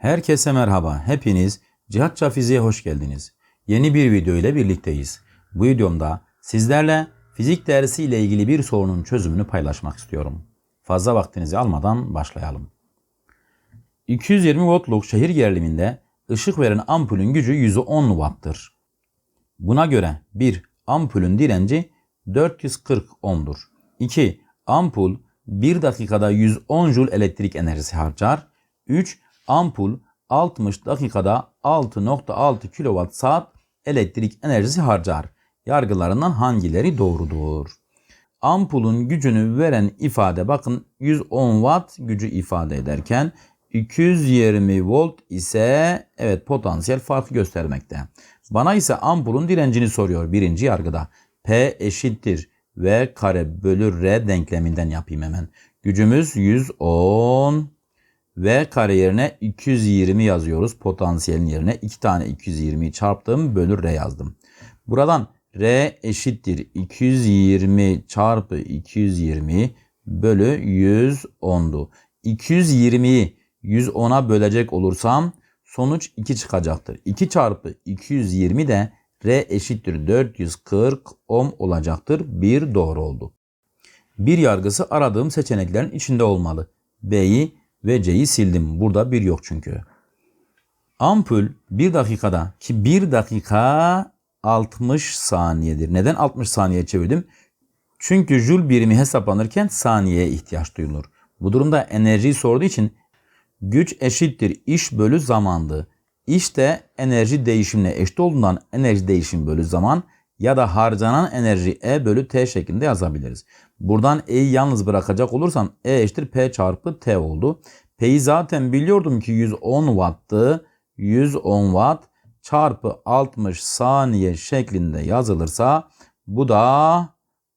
Herkese merhaba. Hepiniz Cihatça Fiziğe hoş geldiniz. Yeni bir video ile birlikteyiz. Bu videomda sizlerle fizik dersi ile ilgili bir sorunun çözümünü paylaşmak istiyorum. Fazla vaktinizi almadan başlayalım. 220 voltluk şehir geriliminde ışık veren ampulün gücü 110 watt'tır. Buna göre 1. Ampulün direnci 440 ohm'dur. 2. Ampul 1 dakikada 110 joule elektrik enerjisi harcar. 3. Ampul 60 dakikada 6.6 kWh saat elektrik enerjisi harcar. Yargılarından hangileri doğrudur? Ampulun gücünü veren ifade bakın 110 watt gücü ifade ederken 220 volt ise evet potansiyel farkı göstermekte. Bana ise ampulun direncini soruyor birinci yargıda. P eşittir V kare bölü R denkleminden yapayım hemen. Gücümüz 110 V kare yerine 220 yazıyoruz. Potansiyelin yerine 2 tane 220'yi çarptım bölü R yazdım. Buradan R eşittir 220 çarpı 220 bölü 110'du. 220'yi 110'a bölecek olursam sonuç 2 çıkacaktır. 2 çarpı 220 de R eşittir 440 ohm olacaktır. Bir doğru oldu. Bir yargısı aradığım seçeneklerin içinde olmalı. B'yi ve C'yi sildim. Burada bir yok çünkü. Ampul 1 dakikada ki 1 dakika 60 saniyedir. Neden 60 saniye çevirdim? Çünkü jül birimi hesaplanırken saniyeye ihtiyaç duyulur. Bu durumda enerjiyi sorduğu için güç eşittir iş bölü zamandı. İş de enerji değişimine eşit olduğundan enerji değişim bölü zaman ya da harcanan enerji E bölü T şeklinde yazabiliriz. Buradan E'yi yalnız bırakacak olursam E eşittir P çarpı T oldu. P'yi zaten biliyordum ki 110 watt'tı. 110 watt çarpı 60 saniye şeklinde yazılırsa bu da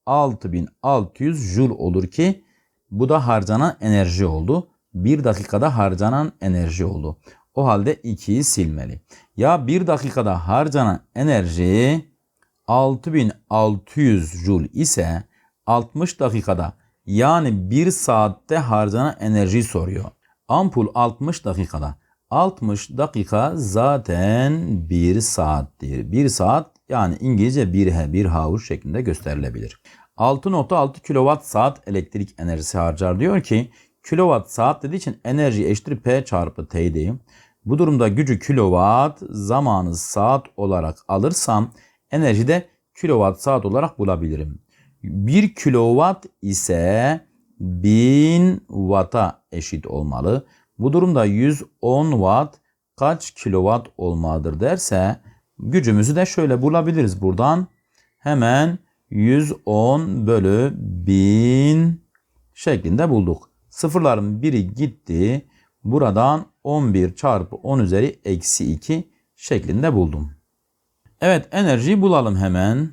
6600 joule olur ki bu da harcanan enerji oldu. 1 dakikada harcanan enerji oldu. O halde 2'yi silmeli. Ya 1 dakikada harcanan enerji 6600 joule ise 60 dakikada yani 1 saatte harcanan enerji soruyor. Ampul 60 dakikada. 60 dakika zaten 1 saattir. 1 saat yani İngilizce 1 H 1 havuç şeklinde gösterilebilir. 6.6 kWh saat elektrik enerjisi harcar diyor ki kilowatt saat dediği için enerji eşittir P çarpı T diyeyim. Bu durumda gücü kilowatt, zamanı saat olarak alırsam enerji de kilowatt saat olarak bulabilirim. 1 kilowatt ise 1000 watt'a eşit olmalı. Bu durumda 110 watt kaç kilowatt olmalıdır derse gücümüzü de şöyle bulabiliriz buradan. Hemen 110 bölü 1000 şeklinde bulduk. Sıfırların biri gitti. Buradan 11 çarpı 10 üzeri eksi 2 şeklinde buldum. Evet enerjiyi bulalım hemen.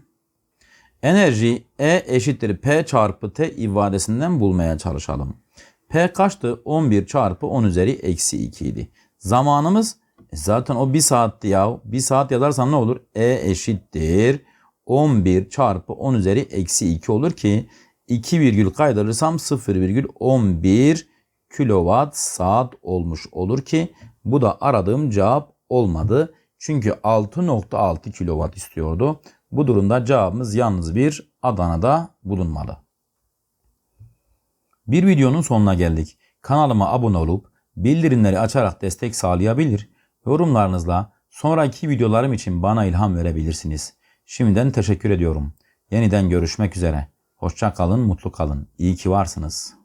Enerji E eşittir P çarpı T ifadesinden bulmaya çalışalım. P kaçtı? 11 çarpı 10 üzeri eksi 2 idi. Zamanımız e zaten o 1 saatti ya. 1 saat yazarsam ne olur? E eşittir 11 çarpı 10 üzeri eksi 2 olur ki 2 virgül kaydırırsam 0,11 kilowatt saat olmuş olur ki bu da aradığım cevap olmadı. Çünkü 6.6 kilowatt istiyordu. Bu durumda cevabımız yalnız bir Adana'da bulunmalı. Bir videonun sonuna geldik. Kanalıma abone olup bildirimleri açarak destek sağlayabilir. Yorumlarınızla sonraki videolarım için bana ilham verebilirsiniz. Şimdiden teşekkür ediyorum. Yeniden görüşmek üzere. Hoşça kalın, mutlu kalın. İyi ki varsınız.